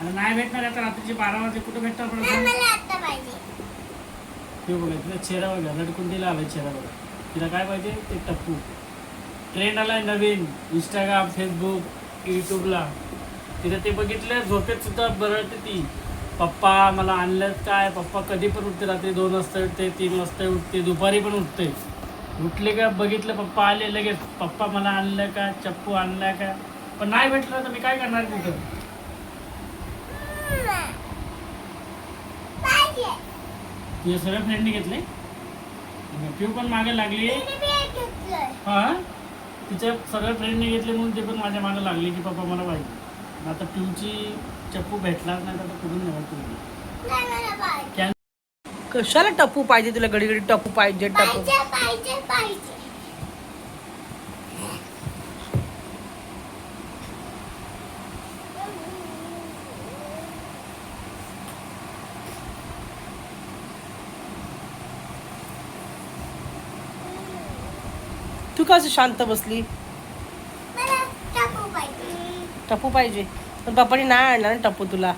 आणि नाही भेटणार आता रात्रीचे बारा वाजे कुठं भेटणार पण आता? ते बघा तिला चेहरा बघा लटकून तिला आलाय चेहरा बघा. तिला काय पाहिजे? ते टप्पू. ट्रेंड आलाय नवीन इंस्टाग्राम फेसबुक यूट्यूबला तिला ते बघितलं झोपेत सुद्धा बरळते ती. पप्पा मला आणलं काय? पप्पा कधी पण उठते रात्री दोन वाजता उठते तीन वाजता उठते दुपारी पण उठते. उठले का? बघितलं पप्पा आले लगेच. पप्पा मला आणलं का? चप्पू आणला का? पण नाही भेटलं तर मी काय करणार तिथं पाहिजे तुझ्या सगळ्या फ्रेंडने घेतले. पिऊ पण मागे लागली. हा? तिच्या सगळ्या फ्रेंडने घेतले म्हणून ते पण माझ्या मागे लागले की पप्पा मला पाहिजे आता पिऊची चप्पू भेटणार नाही तर आता कुठून नेणार तुम्ही नाही, मला पाहिजे. कशाला टप्पू पाहिजे तुला? घडी घडी टप्पू. पाहिजे टप्पू तू कसं शांत बसली? टप्पू पाहिजे. पण पप्पानी नाही आणणार ना टप्पू तुला.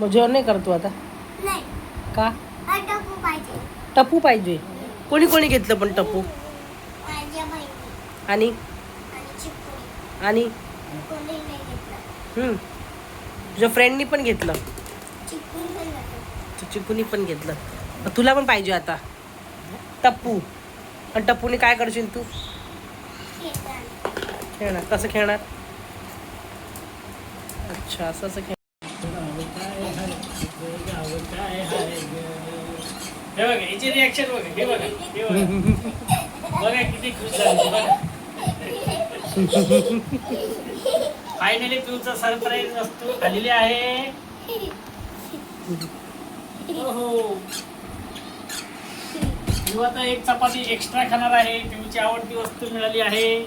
मग जेवण नाही करतो आता? नाही. का? टाकू पाहिजे. टप्पू पाहिजे. कोणी कोणी घेतलं पण बहिणी. आणि? आणि. तुझ्या फ्रेंडनी पण घेतलं. चिकूनी पण घेतलं. मग तुला पण पाहिजे आता. टप्पू. आणि टप्पूने काय करशील तू. खेळणार. कसं खेळणार? अच्छा असं असं खेळ हे बघा याची रिॲक्शन बघा हे बघा हे बघा. बघा किती खुश झाली बघा. फायनली पिऊचा सरप्राईज वस्तू आलेली आहे. हो पिऊ आता एक चपाती एक्स्ट्रा खाणार आहे पिऊची आवडती वस्तू मिळाली आहे.